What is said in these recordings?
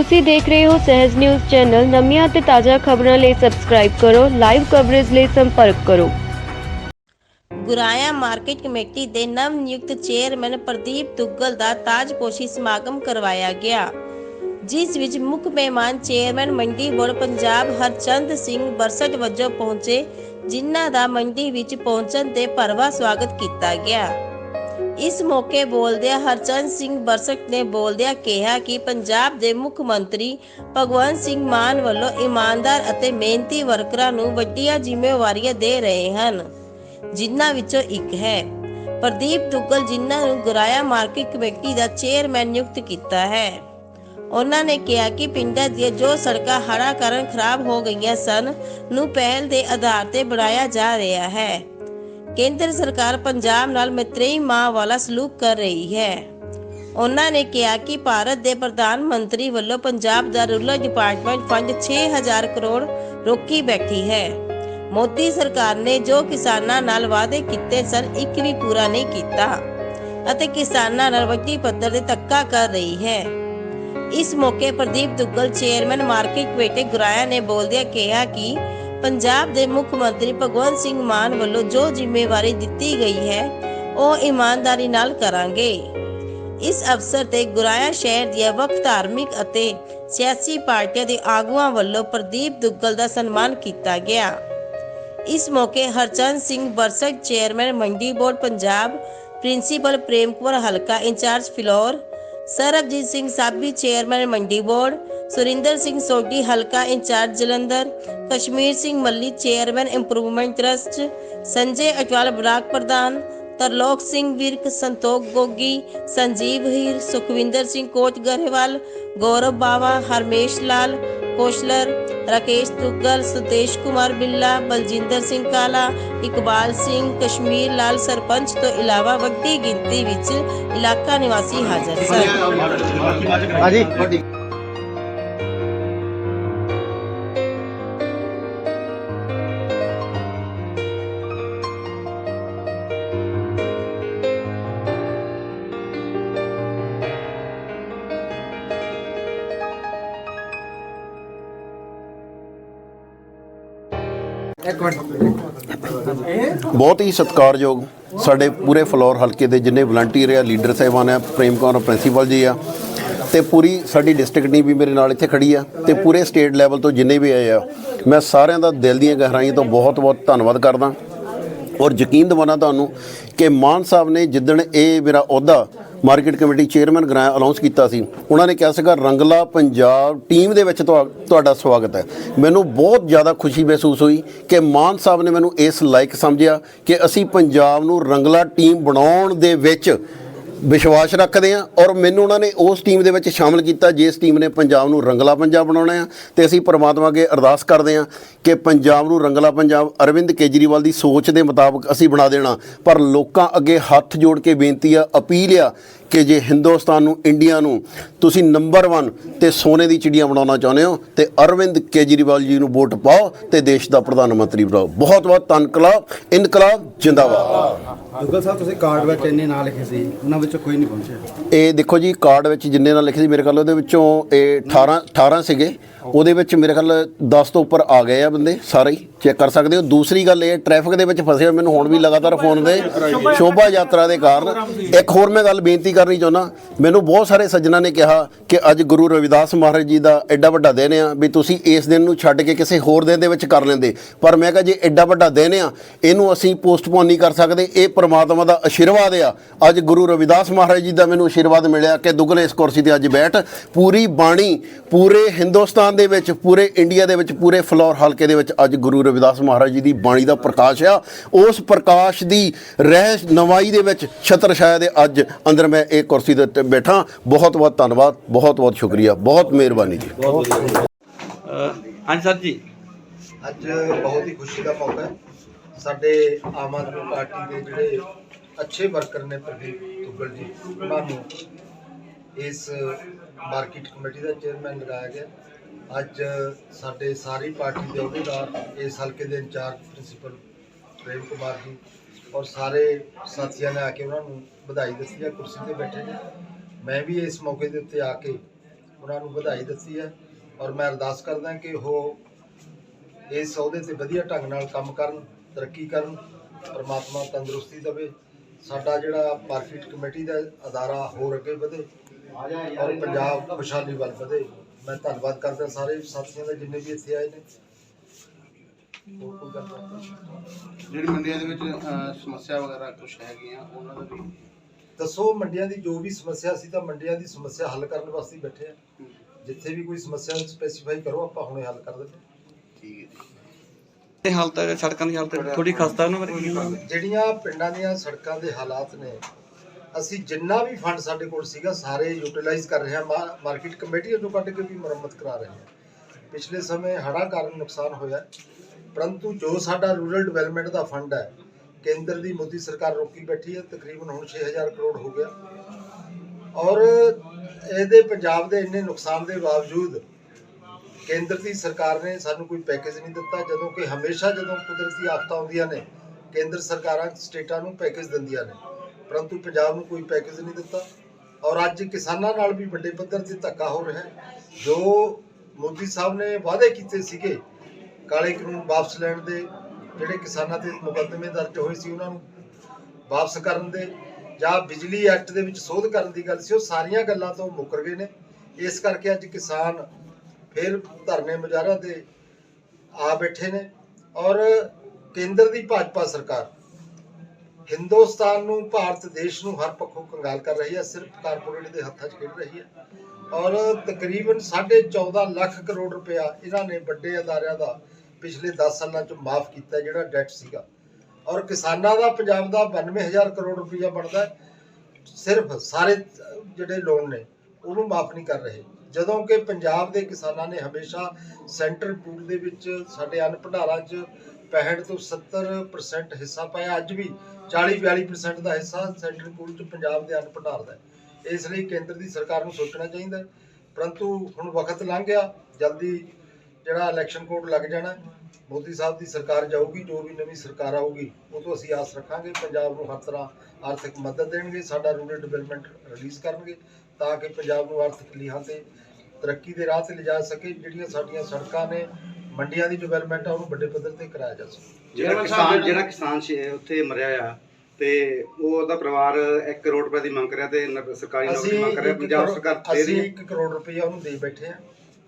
ਤੁਸੀਂ ਦੇਖ ਰਹੇ ਹੋ ਸਹਿਜ ਨਿਊਜ਼ ਚੈਨਲ। ਨਵੀਆਂ ਅਤੇ ਤਾਜ਼ਾ ਖਬਰਾਂ ਲਈ ਸਬਸਕ੍ਰਾਈਬ ਕਰੋ ਲਾਈਵ ਕਵਰੇਜ ਲਈ ਸੰਪਰਕ ਕਰੋ। ਗੁਰਾਇਆ ਮਾਰਕੀਟ ਕਮੇਟੀ ਦੇ ਨਵ ਨਿਯੁਕਤ ਚੇਅਰਮੈਨ ਪ੍ਰਦੀਪ ਦੁੱਗਲ ਦਾ ਤਾਜਪੋਸ਼ੀ ਸਮਾਗਮ ਕਰਵਾਇਆ ਗਿਆ, ਜਿਸ ਵਿੱਚ ਮੁੱਖ ਮਹਿਮਾਨ ਚੇਅਰਮੈਨ ਮੰਡੀ ਬੋਰਡ ਪੰਜਾਬ ਹਰਚੰਦ ਸਿੰਘ ਬਰਸਟ ਵਜੋਂ ਪਹੁੰਚੇ, ਜਿਨ੍ਹਾਂ ਦਾ ਮੰਡੀ ਵਿੱਚ ਪਹੁੰਚਣ ਤੇ ਭਰਵਾ ਸਵਾਗਤ ਕੀਤਾ ਗਿਆ। ਇਸ ਮੌਕੇ ਬੋਲਦਿਆਂ ਹਰਚੰਦ ਸਿੰਘ ਬਰਸਟ ਨੇ ਬੋਲਦਿਆਂ ਕਿਹਾ ਕਿ ਪੰਜਾਬ ਦੇ ਮੁੱਖ ਮੰਤਰੀ ਭਗਵੰਤ ਸਿੰਘ ਮਾਨ ਵੱਲੋਂ ਇਮਾਨਦਾਰ ਅਤੇ ਮਿਹਨਤੀ ਵਰਕਰਾਂ ਨੂੰ ਵੱਡੀਆਂ ਜ਼ਿੰਮੇਵਾਰੀਆਂ ਦੇ ਰਹੇ ਹਨ, ਜਿਨ੍ਹਾਂ ਵਿੱਚੋਂ ਇੱਕ ਹੈ। ਪ੍ਰਦੀਪ ਦੁੱਗਲ ਜਿਨ੍ਹਾਂ ਨੂੰ ਗੁਰਾਇਆ ਮਾਰਕੀਟ ਕਮੇਟੀ ਦਾ ਚੇਅਰਮੈਨ ਨਿਯੁਕਤ ਕੀਤਾ ਹੈ। ਉਹਨਾਂ ਨੇ ਕਿਹਾ ਕਿ ਪਿੰਡਾਂ ਦੀਆਂ ਜੋ ਸੜਕਾਂ ਹੜ੍ਹਾਂ ਕਾਰਨ ਖਰਾਬ ਹੋ ਗਈਆਂ ਸਨ, ਨੂੰ ਪਹਿਲ ਦੇ ਆਧਾਰ ਤੇ ਬਣਾਇਆ ਜਾ ਰਿਹਾ ਹੈ। ਕੇਂਦਰ ਸਰਕਾਰ ਪੰਜਾਬ ਨਾਲ ਮਤਰੇਈ ਮਾਂ ਵਾਲਾ ਸਲੂਕ ਕਰ ਰਹੀ ਹੈ। ਉਹਨਾਂ ਨੇ ਕਿਹਾ ਕਿ ਭਾਰਤ ਦੇ ਪ੍ਰਧਾਨ ਮੰਤਰੀ ਵੱਲੋਂ ਪੰਜਾਬ ਦਾ ਰੂਰਲ ਡਿਪਾਰਟਮੈਂਟ ਫੰਡ 6000 ਕਰੋੜ ਰੋਕੀ ਬੈਠੀ ਹੈ। ਮੋਦੀ ਸਰਕਾਰ ਨੇ ਜੋ ਕਿਸਾਨਾਂ ਨਾਲ ਵਾਅਦੇ ਕੀਤੇ ਸਨ, ਇੱਕ ਵੀ ਪੂਰਾ ਨਹੀਂ ਕੀਤਾ ਅਤੇ ਕਿਸਾਨਾਂ ਨਾਲ ਵੱਡੀ ਪੱਧਰ ਤੇ ਧੱਕਾ ਕਰ ਰਹੀ ਹੈ। ਇਸ ਮੌਕੇ Pradeep Duggal, chairman market committee Guraya ਨੇ ਬੋਲਦਿਆਂ ਕਿਹਾ ਕਿ ਪੰਜਾਬ ਦੇ ਮੁੱਖ ਮੰਤਰੀ ਭਗਵੰਤ ਸਿੰਘ ਮਾਨ ਵੱਲੋਂ ਜੋ ਜ਼ਿੰਮੇਵਾਰੀ ਦਿੱਤੀ ਗਈ ਹੈ, ਉਹ ਇਮਾਨਦਾਰੀ ਨਾਲ ਕਰਾਂਗੇ। ਇਸ ਅਵਸਰ ਤੇ ਗੁਰਾਇਆ ਸ਼ਹਿਰ ਦੀਆਂ ਵੱਖ ਧਾਰਮਿਕ ਅਤੇ ਸਿਆਸੀ ਪਾਰਟੀਆਂ ਦੇ ਆਗੂਆਂ ਵੱਲੋਂ ਪ੍ਰਦੀਪ ਦੁੱਗਲ ਦਾ ਸਨਮਾਨ ਕੀਤਾ ਗਿਆ। ਇਸ ਮੌਕੇ Harchand Singh Barsat chairman Mandi board Punjab, principal Prem Kumar ਹਲਕਾ incharge Phillaur, Sarabjit Singh Sabi, chairman Mandi board Surinder Singh Sodhi, ਹਲਕਾ incharge Jalandhar, Kashmir Singh Malli, chairman improvement trust, Sanjay Atwal, block ਪ੍ਰਧਾਨ, ਤਰਲੋਕ ਸਿੰਘ ਵਿਰਕ, ਸੰਤੋਖ ਗੋਗੀ, ਸੰਜੀਵ ਹੀਰ, ਸੁਖਵਿੰਦਰ ਸਿੰਘ ਕੋਟ Grewal, Gaurav Bawa, Harmesh Lal, councillor, Rakesh Duggal, ਸੁਤੇਸ਼ Kumar Billa, Baljinder Singh Kala, Iqbal Singh, Kashmir ਲਾਲ ਸਰਪੰਚ ਤੋਂ ਇਲਾਵਾ ਵੱਡੀ ਗਿਣਤੀ ਵਿੱਚ ਇਲਾਕਾ ਨਿਵਾਸੀ ਹਾਜ਼ਰ ਸਨ। ਹਾਂਜੀ। ਇੱਕ ਮਿੰਟ ਬਹੁਤ ਹੀ ਸਤਿਕਾਰਯੋਗ ਸਾਡੇ ਪੂਰੇ ਫਲੋਰ ਹਲਕੇ ਦੇ ਜਿੰਨੇ ਵਲੰਟੀਅਰ ਆ, ਲੀਡਰ ਸਾਹਿਬਾਨ ਆ, ਪ੍ਰੇਮ ਕੌਰ ਪ੍ਰਿੰਸੀਪਲ ਜੀ ਆ, ਤੇ ਪੂਰੀ ਸਾਡੀ ਡਿਸਟ੍ਰਿਕਟ ਟੀਮ ਵੀ ਮੇਰੇ ਨਾਲ ਇੱਥੇ ਖੜੀ ਆ, ਤੇ ਪੂਰੇ ਸਟੇਟ ਲੈਵਲ ਤੋਂ ਜਿੰਨੇ ਵੀ ਆਏ ਆ, ਮੈਂ ਸਾਰਿਆਂ ਦਾ ਦਿਲ ਦੀਆਂ ਗਹਿਰਾਈਆਂ ਤੋਂ ਬਹੁਤ-ਬਹੁਤ ਧੰਨਵਾਦ ਕਰਦਾ ਔਰ ਯਕੀਨ ਦਿਵਾਉਣਾ ਤੁਹਾਨੂੰ ਕਿ ਮਾਨ ਸਾਹਿਬ ਨੇ ਜਿੱਦਣ ਇਹ ਮੇਰਾ ਅਹੁਦਾ ਮਾਰਕੀਟ ਕਮੇਟੀ ਚੇਅਰਮੈਨ ਗ੍ਰਾਂ ਅਨਾਉਂਸ ਕੀਤਾ ਸੀ। ਉਹਨਾਂ ਨੇ ਕਿਹਾ ਸੀਗਾ, ਰੰਗਲਾ ਪੰਜਾਬ ਟੀਮ ਦੇ ਵਿੱਚ ਤੁਹਾ- ਤੁਹਾਡਾ ਸਵਾਗਤ ਹੈ। ਮੈਨੂੰ ਬਹੁਤ ਜ਼ਿਆਦਾ ਖੁਸ਼ੀ ਮਹਿਸੂਸ ਹੋਈ ਕਿ ਮਾਨ ਸਾਹਿਬ ਨੇ ਮੈਨੂੰ ਇਸ ਲਾਇਕ ਸਮਝਿਆ ਕਿ ਅਸੀਂ ਪੰਜਾਬ ਨੂੰ ਰੰਗਲਾ ਟੀਮ ਬਣਾਉਣ ਦੇ ਵਿੱਚ ਵਿਸ਼ਵਾਸ ਰੱਖਦੇ ਆ ਔਰ ਮੈਨੂੰ ਉਹਨਾਂ ਨੇ ਉਸ ਟੀਮ ਦੇ ਵਿੱਚ ਸ਼ਾਮਲ ਕੀਤਾ, ਜਿਸ ਟੀਮ ਨੇ ਪੰਜਾਬ ਨੂੰ ਰੰਗਲਾ ਪੰਜਾਬ ਬਣਾਉਣਾ ਆ। ਤੇ ਅਸੀਂ ਪਰਮਾਤਮਾ ਅੱਗੇ ਅਰਦਾਸ ਕਰਦੇ ਆ ਕਿ ਪੰਜਾਬ ਨੂੰ ਰੰਗਲਾ ਪੰਜਾਬ, ਅਰਵਿੰਦ ਕੇਜਰੀਵਾਲ ਦੀ ਸੋਚ ਦੇ ਮੁਤਾਬਕ ਅਸੀਂ ਬਣਾ ਦੇਣਾ। ਪਰ ਲੋਕਾਂ ਅੱਗੇ ਹੱਥ ਜੋੜ ਕੇ ਬੇਨਤੀ ਆ, ਅਪੀਲ ਆ ਕਿ ਜੇ ਹਿੰਦੁਸਤਾਨ ਨੂੰ ਇੰਡੀਆ ਨੂੰ ਤੁਸੀਂ ਨੰਬਰ 1 ਤੇ ਸੋਨੇ ਦੀ ਚਿੜੀਆਂ ਬਣਾਉਣਾ ਚਾਹੁੰਦੇ ਹੋ ਤੇ ਅਰਵਿੰਦ ਕੇਜਰੀਵਾਲ ਜੀ ਨੂੰ ਵੋਟ ਪਾਓ ਤੇ ਦੇਸ਼ ਦਾ ਪ੍ਰਧਾਨ ਮੰਤਰੀ ਬਣਾਓ। ਬਹੁਤ ਬਹੁਤ ਧੰਨਵਾਦ ਇਨਕਲਾਬ ਜਿੰਦਾਬਾਦ। ਦੁੱਗਲ ਸਾਹਿਬ ਤੁਸੀਂ ਕਾਰਡ ਵਿੱਚ ਇੰਨੇ ਨਾਂ ਲਿਖੇ ਸੀ ਉਹਨਾਂ ਵਿੱਚੋਂ ਕੋਈ ਨਹੀਂ ਪਹੁੰਚਿਆ। ਇਹ ਦੇਖੋ ਜੀ ਕਾਰਡ ਵਿੱਚ ਜਿੰਨੇ ਨਾਲ ਲਿਖੇ ਸੀ ਮੇਰੇ ਖਿਆਲ ਉਹਦੇ ਵਿੱਚੋਂ ਇਹ 18 18 ਸੀਗੇ। ਉਹਦੇ ਵਿੱਚ ਮੇਰੇ ਖਿਆਲ 10 ਤੋਂ ਉੱਪਰ ਆ ਗਏ ਆ ਬੰਦੇ ਸਾਰੇ ਹੀ ਚੈੱਕ ਕਰ ਸਕਦੇ ਹੋ। ਦੂਸਰੀ ਗੱਲ ਇਹ ਟ੍ਰੈਫਿਕ ਦੇ ਵਿੱਚ ਫਸੇ ਹੋਏ ਮੈਨੂੰ ਹੁਣ ਵੀ ਲਗਾਤਾਰ ਫੋਨ ਦੇ। ਸ਼ੋਭਾ ਯਾਤਰਾ ਦੇ ਕਾਰਨ। ਇੱਕ ਹੋਰ ਮੈਂ ਗੱਲ ਬੇਨਤੀ ਕਰਨੀ ਚਾਹੁੰਦਾ, ਮੈਨੂੰ ਬਹੁਤ ਸਾਰੇ ਸੱਜਣਾ ਨੇ ਕਿਹਾ ਕਿ ਅੱਜ ਗੁਰੂ ਰਵਿਦਾਸ ਮਹਾਰਾਜ ਜੀ ਦਾ ਐਡਾ ਵੱਡਾ ਦਿਨ ਆ ਵੀ ਤੁਸੀਂ ਇਸ ਦਿਨ ਨੂੰ ਛੱਡ ਕੇ ਕਿਸੇ ਹੋਰ ਦਿਨ ਦੇ ਵਿੱਚ ਕਰ ਲੈਂਦੇ। ਪਰ ਮੈਂ ਕਿਹਾ ਜੇ ਐਡਾ ਵੱਡਾ ਦਿਨ ਆ, ਇਹਨੂੰ ਅਸੀਂ ਪੋਸਟਪੋਨ ਨਹੀਂ ਕਰ ਸਕਦੇ, ਇਹ ਪ੍ਰਮਾਤਮਾ ਦਾ ਆਸ਼ੀਰਵਾਦ ਆ। ਅੱਜ ਗੁਰੂ ਰਵਿਦਾਸ ਮਹਾਰਾਜ ਜੀ ਦਾ ਮੈਨੂੰ ਆਸ਼ੀਰਵਾਦ ਮਿਲਿਆ ਕਿ ਦੁੱਗਲੇ ਇਸ ਕੁਰਸੀ ਤੇ ਅੱਜ ਬੈਠ, ਪੂਰੀ ਬਾਣੀ ਪੂਰੇ ਹਿੰਦੁਸਤਾਨ ਦੇ ਵਿੱਚ, ਪੂਰੇ ਇੰਡੀਆ ਦੇ ਵਿੱਚ, ਪੂਰੇ ਫਲੋਰ ਹਲਕੇ ਦੇ ਵਿੱਚ ਅੱਜ ਗੁਰੂ ਰਵਿਦਾਸ ਮਹਾਰਾਜ ਜੀ ਦੀ ਬਾਣੀ ਦਾ ਪ੍ਰਕਾਸ਼ ਆ। ਉਸ ਪ੍ਰਕਾਸ਼ ਦੀ ਰਹਿ ਨਵਾਈ ਦੇ ਵਿੱਚ ਛਤਰ ਛਾਇਆ ਦੇ ਅੱਜ ਅੰਦਰ ਮੈਂ ਇਹ ਕੁਰਸੀ ਦੇ ਉੱਤੇ ਬੈਠਾ। ਬਹੁਤ ਬਹੁਤ ਧੰਨਵਾਦ ਬਹੁਤ ਬਹੁਤ ਸ਼ੁਕਰੀਆ ਬਹੁਤ ਮਿਹਰਬਾਨੀ ਜੀ। ਹਾਂਜੀ ਸਰ ਜੀ। ਅੱਜ ਬਹੁਤ ਹੀ ਖੁਸ਼ੀ ਦਾ ਮੌਕਾ ਹੈ। ਸਾਡੇ ਆਮ ਆਦਮੀ ਪਾਰਟੀ ਦੇ ਜਿਹੜੇ ਅੱਛੇ ਵਰਕਰ ਨੇ ਪ੍ਰਦੀਪ ਤੁਗਲ ਜੀ ਉਹਨਾਂ ਨੂੰ ਇਸ ਮਾਰਕੀਟ ਕਮੇਟੀ ਦਾ ਚੇਅਰਮੈਨ ਲਗਾਇਆ ਗਿਆ। ਅੱਜ ਸਾਡੇ ਸਾਰੀ ਪਾਰਟੀ ਦੇ ਅਹੁਦੇਦਾਰ ਇਸ ਹਲਕੇ ਦੇ ਇੰਚਾਰਜ ਪ੍ਰਿੰਸੀਪਲ ਪ੍ਰੇਮ ਕੁਮਾਰ ਜੀ ਔਰ ਸਾਰੇ ਸਾਥੀਆਂ ਨੇ ਆ ਕੇ ਉਹਨਾਂ ਨੂੰ ਵਧਾਈ ਦਿੱਤੀ ਹੈ, ਕੁਰਸੀ ਤੇ ਬੈਠੇ ਨੇ। ਮੈਂ ਵੀ ਇਸ ਮੌਕੇ ਦੇ ਉੱਤੇ ਆ ਕੇ ਉਹਨਾਂ ਨੂੰ ਵਧਾਈ ਦਿੱਤੀ ਹੈ ਔਰ ਮੈਂ ਅਰਦਾਸ ਕਰਦਾ ਕਿ ਉਹ ਇਸ ਅਹੁਦੇ ਤੇ ਵਧੀਆ ਢੰਗ ਨਾਲ ਕੰਮ ਕਰਨ, ਤਰੱਕੀ ਕਰਨ, ਪਰਮਾਤਮਾ ਤੰਦਰੁਸਤੀ ਦੇਵੇ। ਸਾਡਾ ਜਿਹੜਾ ਮਾਰਕੀਟ ਕਮੇਟੀ ਦਾ ਅਦਾਰਾ ਹੋਰ ਅੱਗੇ ਵਧੇ ਔਰ ਪੰਜਾਬ ਖੁਸ਼ਹਾਲੀ ਵੱਲ ਵਧੇ। ਮੈਂ ਧੰਨਵਾਦ ਕਰਦਾ ਸਾਰੇ ਸਾਥੀਆਂ ਦਾ ਜਿੰਨੇ ਵੀ ਇੱਥੇ ਆਏ ਨੇ। ਹੋਰ ਕੋਈ ਗੱਲਬਾਤ ਜਿਹੜੀ ਮੰਡੀਆਂ ਦੇ ਵਿੱਚ ਅਹ, ਸਮੱਸਿਆ ਵਗੈਰਾ ਕੁਝ ਹੈਗੀਆਂ ਉਹਨਾਂ ਦਾ ਵੀ ਦੱਸੋ ਮੰਡੀਆਂ ਦੀ ਜੋ ਵੀ ਸਮੱਸਿਆ ਸੀ ਤਾਂ ਮੰਡੀਆਂ ਦੀ ਸਮੱਸਿਆ ਹੱਲ ਕਰਨ ਵਾਸਤੇ ਹੀ ਬੈਠੇ ਆ। ਜਿੱਥੇ ਵੀ ਕੋਈ ਸਮੱਸਿਆ ਸਪੈਸੀਫਾਈ ਕਰੋ ਆਪਾਂ ਹੁਣੇ ਹੱਲ ਕਰ ਦਿੰਦੇ ਹਾਂ। ਠੀਕ ਹੈ ਜੀ। ਤੇ ਹਾਲਤ ਸੜਕਾਂ ਦੀ ਹਾਲਤ ਥੋੜੀ ਖਸਤਾ ਉਹਨਾਂ ਬਾਰੇ ਕੀ ਕਹੋਗੇ? ਜਿਹੜੀਆਂ ਪਿੰਡਾਂ ਦੀਆਂ ਸੜਕਾਂ ਦੇ ਹਾਲਾਤ ਨੇ ਅਸੀਂ ਜਿੰਨਾ ਵੀ ਫੰਡ ਸਾਡੇ ਕੋਲ ਸੀਗਾ ਸਾਰੇ ਯੂਟਿਲਾਈਜ਼ ਕਰ ਰਹੇ ਹਾਂ। ਮਾ- ਮਾਰਕੀਟ ਕਮੇਟੀ ਤੋਂ ਕੱਢ ਕੇ ਵੀ ਮੁਰੰਮਤ ਕਰਾ ਰਹੇ ਹਾਂ। ਪਿਛਲੇ ਸਮੇਂ ਹੜ੍ਹਾਂ ਕਾਰਨ ਨੁਕਸਾਨ ਹੋਇਆ। ਪਰੰਤੂ ਜੋ ਸਾਡਾ ਰੂਰਲ ਡਿਵੈਲਪਮੈਂਟ ਦਾ ਫੰਡ ਹੈ, ਕੇਂਦਰ ਦੀ ਮੋਦੀ ਸਰਕਾਰ ਰੋਕੀ ਬੈਠੀ ਹੈ, ਤਕਰੀਬਨ ਹੁਣ 6000 ਕਰੋੜ ਹੋ ਗਿਆ। ਔਰ ਇਹਦੇ ਪੰਜਾਬ ਦੇ ਇੰਨੇ ਨੁਕਸਾਨ ਦੇ ਬਾਵਜੂਦ ਕੇਂਦਰ ਦੀ ਸਰਕਾਰ ਨੇ ਸਾਨੂੰ ਕੋਈ ਪੈਕੇਜ ਨਹੀਂ ਦਿੱਤਾ, ਜਦੋਂ ਕਿ ਹਮੇਸ਼ਾ ਜਦੋਂ ਕੁਦਰਤੀ ਆਫਤਾਂ ਆਉਂਦੀਆਂ ਨੇ, ਕੇਂਦਰ ਸਰਕਾਰਾਂ ਸਟੇਟਾਂ ਨੂੰ ਪੈਕੇਜ ਦਿੰਦੀਆਂ ਨੇ। ਪਰੰਤੂ ਪੰਜਾਬ ਨੂੰ ਕੋਈ ਪੈਕੇਜ ਨਹੀਂ ਦਿੱਤਾ। ਔਰ ਅੱਜ ਕਿਸਾਨਾਂ ਨਾਲ ਵੀ ਵੱਡੇ ਪੱਧਰ ਤੇ ਧੱਕਾ ਹੋ ਰਿਹਾ ਜੋ ਮੋਦੀ ਸਾਹਿਬ ਨੇ ਵਾਅਦੇ ਕੀਤੇ ਸੀਗੇ ਕਾਲੇ ਕਾਨੂੰਨ ਵਾਪਸ ਲੈਣ ਦੇ ਜਿਹੜੇ ਕਿਸਾਨਾਂ ਤੇ ਮੁਕੱਦਮੇ ਦਰਜ ਹੋਏ ਸੀ, ਉਹਨਾਂ ਨੂੰ ਵਾਪਸ ਕਰਨ ਦੇ ਜਾਂ ਬਿਜਲੀ ਐਕਟ ਦੇ ਵਿੱਚ ਸੋਧ ਕਰਨ ਦੀ ਗੱਲ ਸੀ, ਉਹ ਸਾਰੀਆਂ ਗੱਲਾਂ ਤੋਂ ਮੁੱਕਰ ਗਏ ਨੇ। ਇਸ ਕਰਕੇ ਅੱਜ ਕਿਸਾਨ ਫਿਰ ਧਰਨੇ ਮੁਜ਼ਾਹਰਾ ਤੇ ਆ ਬੈਠੇ ਨੇ ਔਰ ਕੇਂਦਰ ਦੀ ਭਾਜਪਾ ਸਰਕਾਰ ਹਿੰਦੁਸਤਾਨ ਨੂੰ, ਭਾਰਤ ਦੇਸ਼ ਨੂੰ ਹਰ ਪੱਖੋਂ ਕੰਗਾਲ ਕਰ ਰਹੀ ਹੈ, ਸਿਰਫ ਕਾਰਪੋਰੇਟ ਦੇ ਹੱਥਾਂ 'ਚ ਖੇਡ ਰਹੀ ਹੈ ਔਰ ਤਕਰੀਬਨ 14.5 ਲੱਖ ਕਰੋੜ ਰੁਪਇਆ ਇਹਨਾਂ ਨੇ ਵੱਡੇ ਅਦਾਰਿਆਂ ਦਾ ਪਿਛਲੇ 10 ਸਾਲਾਂ 'ਚ ਮਾਫ ਕੀਤਾ ਜਿਹੜਾ ਡੈਟ ਸੀਗਾ। ਔਰ ਕਿਸਾਨਾਂ ਦਾ, ਪੰਜਾਬ ਦਾ 92000 ਕਰੋੜ ਰੁਪਈਆ ਬਣਦਾ ਸਿਰਫ ਸਾਰੇ ਜਿਹੜੇ ਲੋਨ ਨੇ, ਉਹਨੂੰ ਮਾਫ ਨਹੀਂ ਕਰ ਰਹੇ। ਜਦੋਂ ਕਿ ਪੰਜਾਬ ਦੇ ਕਿਸਾਨਾਂ ਨੇ ਹਮੇਸ਼ਾ ਸੈਂਟਰ ਪੂਲ ਦੇ ਵਿੱਚ ਸਾਡੇ ਅੰਨ ਭੰਡਾਰਾਂ 'ਚ 65 ਤੋਂ 70% ਹਿੱਸਾ ਪਾਇਆ। ਅੱਜ ਵੀ 40-42% ਦਾ ਹਿੱਸਾ ਸੈਂਟਰ ਪੂਲ 'ਚ ਪੰਜਾਬ ਦੇ ਅੰਨ ਭੰਡਾਰ ਦਾ ਇਸ ਲਈ ਕੇਂਦਰ ਦੀ ਸਰਕਾਰ ਨੂੰ ਸੋਚਣਾ ਚਾਹੀਦਾ ਪਰੰਤੂ ਹੁਣ ਵਕਤ ਲੰਘ ਗਿਆ। ਜਲਦੀ ਜਿਹੜਾ ਇਲੈਕਸ਼ਨ ਕੋਡ ਲੱਗ ਜਾਣਾ। ਮੋਦੀ ਸਾਹਿਬ ਦੀ ਸਰਕਾਰ ਜਾਊਗੀ ਜੋ ਵੀ ਨਵੀਂ ਸਰਕਾਰ ਆਊਗੀ ਉਹ ਤੋਂ ਅਸੀਂ ਆਸ ਰੱਖਾਂਗੇ ਪੰਜਾਬ ਨੂੰ ਹਰ ਤਰ੍ਹਾਂ ਆਰਥਿਕ ਮਦਦ ਦੇਣਗੇ ਸਾਡਾ ਰੂਰਲ ਡਿਵੈਲਪਮੈਂਟ ਰਿਲੀਜ਼ ਕਰਨਗੇ ਤਾਂ ਕਿ ਪੰਜਾਬ ਨੂੰ ਆਰਥਿਕ ਲੀਹਾਂ ਤੇ ਤਰੱਕੀ ਦੇ ਰਾਹ ਤੇ ਲਿਜਾ ਸਕੇ ਜਿਹੜੀਆਂ ਸਾਡੀਆਂ ਸੜਕਾਂ ਨੇ ਮੰਡੀਆਂ ਦੀ ਡਿਵੈਲਪਮੈਂਟ ਆ ਉਹਨੂੰ ਵੱਡੇ ਪੱਧਰ ਤੇ ਕਰਾਇਆ ਜਾ ਸਕੇ ਜਿਹੜਾ ਕਿਸਾਨ ਜਿਹੜਾ ਕਿਸਾਨ ਸ਼ੇ- ਉੱਥੇ ਮਰਿਆ ਆ ਤੇ ਉਹ ਉਹਦਾ ਪਰਿਵਾਰ 1 ਕਰੋੜ ਰੁਪਏ ਦੀ ਮੰਗ ਕਰਿਆ ਤੇ ਸਰਕਾਰੀ ਨੌਕਰੀ ਮੰਗ ਕਰਿਆ ਇੱਕ ਪੰਜਾਬ ਸਰਕਾਰ ਦੇ ਰਹੀ ਹੈ 1 ਕਰੋੜ ਰੁਪਇਆ ਉਹਨੂੰ ਦੇ ਬੈਠੇ ਆ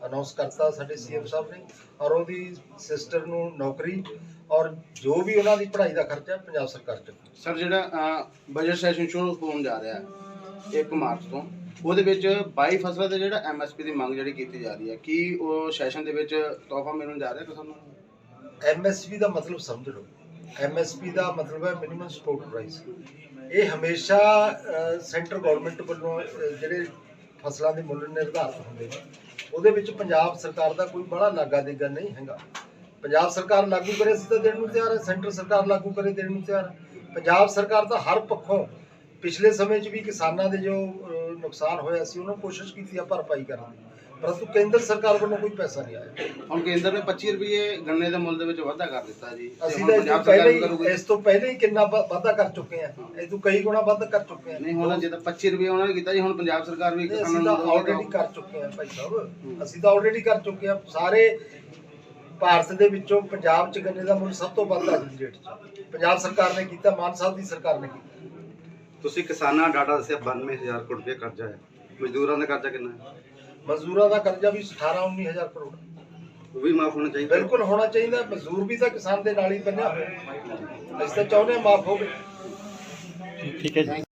ਅਨਾਉਂਸ ਕਰਤਾ ਸਾਡੇ ਸੀਐਮ ਸਾਹਿਬ ਨੇ ਔਰ ਉਹਦੀ ਸਿਸਟਰ ਨੂੰ ਨੌਕਰੀ ਔਰ ਜੋ ਵੀ ਉਹਨਾਂ ਦੀ ਪੜ੍ਹਾਈ ਦਾ ਖਰਚਾ ਪੰਜਾਬ ਸਰਕਾਰ ਚੁੱਕੂ ਸਰ ਜਿਹੜਾ ਬਜਟ ਸੈਸ਼ਨ ਸ਼ੁਰੂ ਹੋਣ ਜਾ ਰਿਹਾ ਹੈ 1 ਮਾਰਚ ਤੋਂ ਉਹਦੇ ਵਿੱਚ 22 ਫਸਲਾਂ ਤੇ ਜਿਹੜਾ ਐਮਐਸਪੀ ਦੀ ਮੰਗ ਜਿਹੜੀ ਕੀਤੀ ਜਾ ਰਹੀ ਹੈ ਕੀ ਉਹ ਸੈਸ਼ਨ ਦੇ ਵਿੱਚ ਤੋਹਫਾ ਮਿਲਣ ਜਾ ਰਿਹਾ ਕਿਸਾਨਾਂ ਨੂੰ ਐਮਐਸਪੀ ਦਾ ਮਤਲਬ ਸਮਝ ਲਓ। ਐਮਐਸਪੀ ਦਾ ਮਤਲਬ ਹੈ ਮਿਨੀਮਮ ਸਪੋਰਟ ਪ੍ਰਾਈਸ ਇਹ ਹਮੇਸ਼ਾ ਸੈਂਟਰ ਗਵਰਨਮੈਂਟ ਵੱਲੋਂ ਜਿਹੜੇ ਫਸਲਾਂ ਦੇ ਮੁੱਲ ਨਿਰਧਾਰਿਤ ਹੁੰਦੇ ਨੇ ਉਹਦੇ ਵਿੱਚ ਪੰਜਾਬ ਸਰਕਾਰ ਦਾ ਕੋਈ ਬੜਾ ਲਾਗਾ ਦੇਗਾ ਨਹੀਂ ਹੈਗਾ। ਪੰਜਾਬ ਸਰਕਾਰ ਲਾਗੂ ਕਰੇ, ਅਸੀਂ ਤਾਂ ਦੇਣ ਨੂੰ ਤਿਆਰ ਹੈ। ਸੈਂਟਰ ਸਰਕਾਰ ਲਾਗੂ ਕਰੇ, ਦੇਣ ਨੂੰ ਤਿਆਰ ਹੈ। ਪੰਜਾਬ ਸਰਕਾਰ ਤਾਂ ਹਰ ਪੱਖੋਂ ਪਿਛਲੇ ਸਮੇਂ 'ਚ ਵੀ ਕਿਸਾਨਾਂ ਦੇ ਜੋ ਨੁਕਸਾਨ ਹੋਇਆ ਸੀ, ਉਹਨਾਂ ਕੋਸ਼ਿਸ਼ ਕੀਤੀ ਆ ਭਰਪਾਈ ਕਰਨ ਦੀ। ਪਰੰਤੂ ਕੇਂਦਰ ਸਰਕਾਰ ਵੱਲੋਂ ਕੋਈ ਪੈਸਾ ਨਹੀਂ ਆਇਆ। ਹੁਣ ਕੇਂਦਰ ਨੇ 25 ਰੁਪਏ ਗੰਨੇ ਦੇ ਮੁੱਲ ਦੇ ਵਿੱਚ ਵਾਧਾ ਕਰ ਦਿੱਤਾ ਜੀ। ਤੇ ਅਸੀਂ ਹੁਣ ਤਾਂ ਇਸ ਤੋਂ ਪੰਜਾਬ ਸਰਕਾਰ ਪਹਿਲੇ ਹੀ ਕਰੂਗੀ। ਇਸ ਤੋਂ ਪਹਿਲੇ ਹੀ ਕਿੰਨਾ ਵਾ- ਵਾਧਾ ਕਰ ਚੁੱਕੇ ਆ। ਇਹ ਤੋਂ ਕਈ ਗੁਣਾ ਵਾਧਾ ਕਰ ਚੁੱਕੇ ਆ। ਨਹੀਂ ਹੁਣ ਜੇ ਤਾਂ 25 ਰੁਪਏ ਉਹਨਾਂ ਨੇ ਕੀਤਾ ਜੀ ਹੁਣ ਪੰਜਾਬ ਸਰਕਾਰ ਵੀ ਕਿਸਾਨਾਂ ਅਸੀਂ ਨੂੰ ਤਾਂ ਆਲਰੇਡੀ ਕਰ ਚੁੱਕੇ ਆ ਭਾਈ ਸਾਹਿਬ। ਅਸੀਂ ਤਾਂ ਆਲਰੇਡੀ ਕਰ ਚੁੱਕੇ ਆ। ਸਾਰੇ ਭਾਰਤ ਦੇ ਵਿੱਚੋਂ ਪੰਜਾਬ ਚ ਗੰਨੇ ਦਾ ਮੁੱਲ ਸਭ ਤੋਂ ਵੱਧ ਆ ਜੀ ਰੇਟ ਚ। ਪੰਜਾਬ ਸਰਕਾਰ ਨੇ ਕੀਤਾ ਮਾਨ ਸਾਹਿਬ ਦੀ ਸਰਕਾਰ ਨੇ ਕੀਤਾ। ਤੁਸੀਂ ਕਿਸਾਨਾਂ ਦਾ ਡਾਟਾ ਦੱਸਿਆ 92000 ਕਰੋੜ ਰੁਪਏ ਕਰਜ਼ਾ ਹੈ। ਮਜ਼ਦੂਰਾਂ ਦਾ ਕਰਜ਼ਾ ਕਿੰਨਾ ਹੈ? ਮਜ਼ਦੂਰਾਂ ਦਾ ਕਰਜ਼ਾ ਵੀ 18 19000 ਕਰੋੜ। ਉਹ ਵੀ ਮਾਫ ਹੋਣਾ ਚਾਹੀਦਾ। ਬਿਲਕੁਲ ਹੋਣਾ ਚਾਹੀਦਾ ਮਜ਼ਦੂਰ ਵੀ ਤਾਂ ਕਿਸਾਨ ਦੇ ਨਾਲ ਹੀ ਬੰਨਿਆ ਹੋਇਆ ਅਸੀਂ ਤਾਂ ਚਾਹੁੰਦੇ ਹਾਂ ਮਾਫ ਹੋਵੇ। ਠੀਕ ਹੈ ਜੀ।